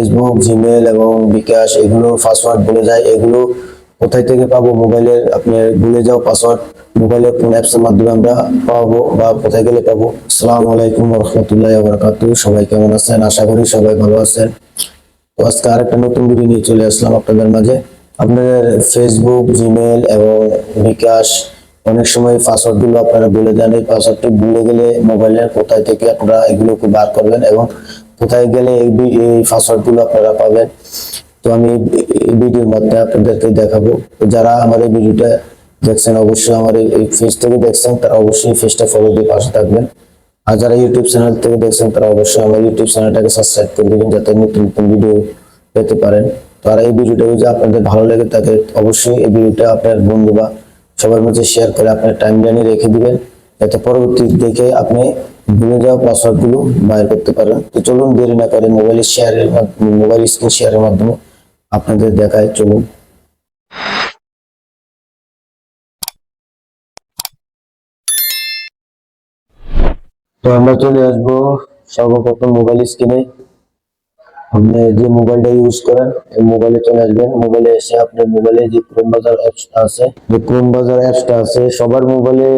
Facebook Gmail এবং বিকাশ এগুলো password ভুলে যায়। এগুলো কোথায় থেকে পাবো? মোবাইলের আপনার ভুলে যাও পাসওয়ার্ড মোবাইলের কোন অ্যাপসের মাধ্যমে আমরা পাবো বা কোথায় গেলে পাবো? আসসালামু আলাইকুম রহমতুল্লাহ বারাকাতু সবাই কেমন আছেন? আশা করি সবাই ভালো আছেন। তো আজকে আরেকটা নতুন ভিডিও নিয়ে চলে আসলাম আপনাদের মাঝে। আপনাদের ফেসবুক জিমেল এবং বিকাশ অনেক সময় পাসওয়ার্ডগুলো আপনারা বলে দেন এই পাসওয়ার্ডটি ভুলে গেলে মোবাইলের কোথায় থেকে আপনারা এগুলোকে বার করবেন এবং কোথায় গেলে এই বি- গুলো আপনারা পাবেন? তো আমি এই ভিডিওর মাধ্যমে আপনাদেরকে দেখাবো। যারা আমার এই ভিডিওটা দেখছেন, অবশ্যই আমার এই- পেজ থেকে দেখছেন, তারা অবশ্যই পেজটা ফলো দিয়ে পাশে থাকবেন। আর যারা ইউটিউব চ্যানেল থেকে দেখছেন, তারা অবশ্যই আমার ইউটিউব চ্যানেলটাকে সাবস্ক্রাইব করে দেবেন, যাতে নতুন নতুন ভিডিও পেতে পারেন। তো আর এই ভিডিওটা যদি আপনাদের ভালো লাগে তাকে অবশ্যই এই ভিডিওটা আপনার বন্ধু বা সবার মাঝে শেয়ার করে আপনার টাইম লাইনে রেখে দিবেন। যাতে পরবর্তী দেখে আপনি ভুলে যাওয়া পাসওয়ার্ডগুলো বাইর করতে পারেন। তো চলুন দেরি না করে মোবাইলের শেয়ারের মাধ্যমে মোবাইল স্ক্রিন শেয়ারের মাধ্যমে আপনাদের দেখায়, চলুন। তো আমরা চলে আসব সর্বপ্রথম মোবাইল স্ক্রিনে আপনি যে মোবাইলটা ইউজ করেন, এই মোবাইলে চলে আসবেন। মোবাইলে এসে আপনার মোবাইলে যে ক্রোম বাজার অ্যাপসটা আছে, যে ক্রোম বাজার অ্যাপসটা আছে, সবার মোবাইলে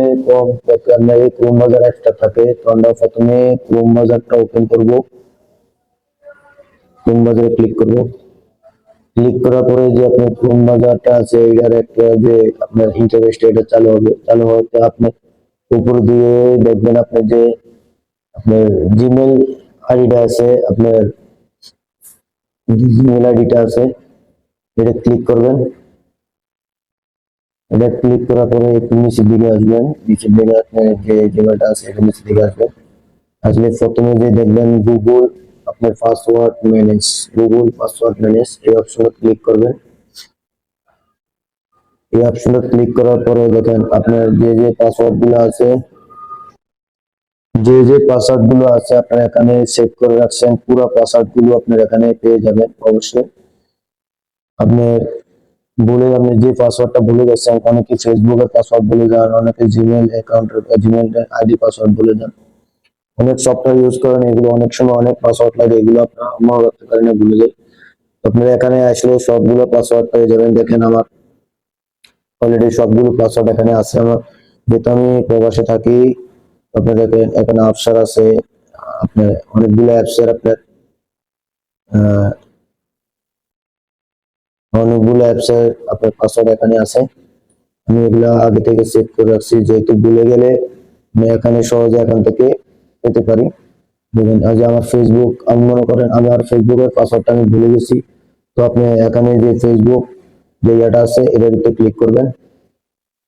আপনার এই ক্রোম বাজার অ্যাপসটা থাকে। তো আমরা প্রথমে ক্রোম বাজারটা ওপেন করব। ক্রোম বাজারে ক্লিক করব। ক্লিক করার পরে যে আপনার ক্রোম বাজারটা আছে, এটার একটা যে আপনার ইন্টারফেসটা এটা চালু হবে। চালু হতে আপনি উপর দিয়ে দেখবেন আপনার যে আপনার জিমেল আইডিটা আছে, আপনার জিমেল আইডিটা আছে, এটা ক্লিক করবেন। এটা ক্লিক করার পরে একটু নিচের দিকে আসবেন। নিচের দিকে আপনার যে জিমেলটা আছে, এটা নিচের দিকে আসবেন আসলে প্রথমে যে দেখবেন গুগল আপনার password manage Google password manage এই অপশনে ক্লিক করবেন। এই অপশনে ক্লিক করার পরে দেখেন আপনার যে যে পাসওয়ার্ডগুলো আছে যে যে পাসওয়ার্ডগুলো আছে আপনার এখানে সেভ করে রাখছেন, পুরো পাসওয়ার্ডগুলো আপনার এখানে পেয়ে যাবেন, অবশ্যই। আপনার বলে আপনি যে পাসওয়ার্ডটা ভুলে গেছেন, অনেকে ফেসবুকের পাসওয়ার্ড বলে যান, অনেকে জিমেল অ্যাকাউন্টের জিমেল আইডি পাসওয়ার্ড বলে যান। অনেক সফটওয়্যার ইউজ করেন, এগুলো অনেক সময় অনেক পাসওয়ার্ড লাগে, এগুলো আপনার পারেন না ভুলে যায় আপনারা এখানে আসলে সবগুলো পাসওয়ার্ড পেয়ে যাবেন, দেখেন আমার অলরেডি সবগুলো পাসওয়ার্ড এখানে আছে। আমার যেহেতু আমি প্রবাসে থাকি আপনার দেখেন এখানে আফসার আছে, আপনার অনেকগুলো অ্যাপসের আপনার অনেকগুলো অ্যাপসের আপনার পাসওয়ার্ড এখানে আছে। আমি এগুলা আগে থেকে সেভ করে রাখছি, যেহেতু ভুলে গেলে আমি এখানে সহজে এখান থেকে পেতে পারি। দেখেন আজ আমার ফেসবুক আমি মনে করেন আমার ফেসবুকের পাসওয়ার্ডটা আমি ভুলে গেছি। তো আপনি এখানে যে ফেসবুক যে ইয়েটা আছে, এটার ক্লিক করবেন।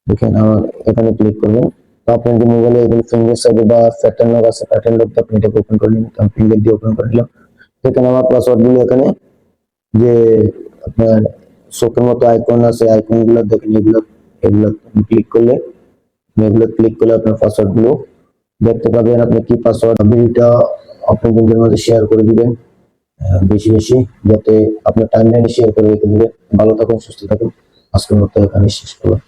দেখেন, আমার এখানে ক্লিক করবেন। আপনার যে মোবাইলে এখানে ফিঙ্গার সাইডে বা প্যাটার্ন লক আছে প্যাটার্ন লক আপনি এটাকে ওপেন আমি ফিঙ্গার দিয়ে ওপেন করে নিলাম। দেখেন আমার পাসওয়ার্ডগুলো এখানে, যে আপনার চোখের মতো আইকন আছে আইকনগুলো দেখেন, এগুলো এগুলো ক্লিক করলে এগুলো ক্লিক করলে আপনার পাসওয়ার্ডগুলো দেখতে পাবেন, আপনি কি পাসওয়ার্ড ভিডিওটা আপনার বন্ধুদের মধ্যে শেয়ার করে দিবেন। বেশি বেশি, যাতে আপনার টাইম লাইনে শেয়ার করে রেখে দিবেন। ভালো থাকুন, সুস্থ থাকুন। আজকের মতো এখানে শেষ করলাম।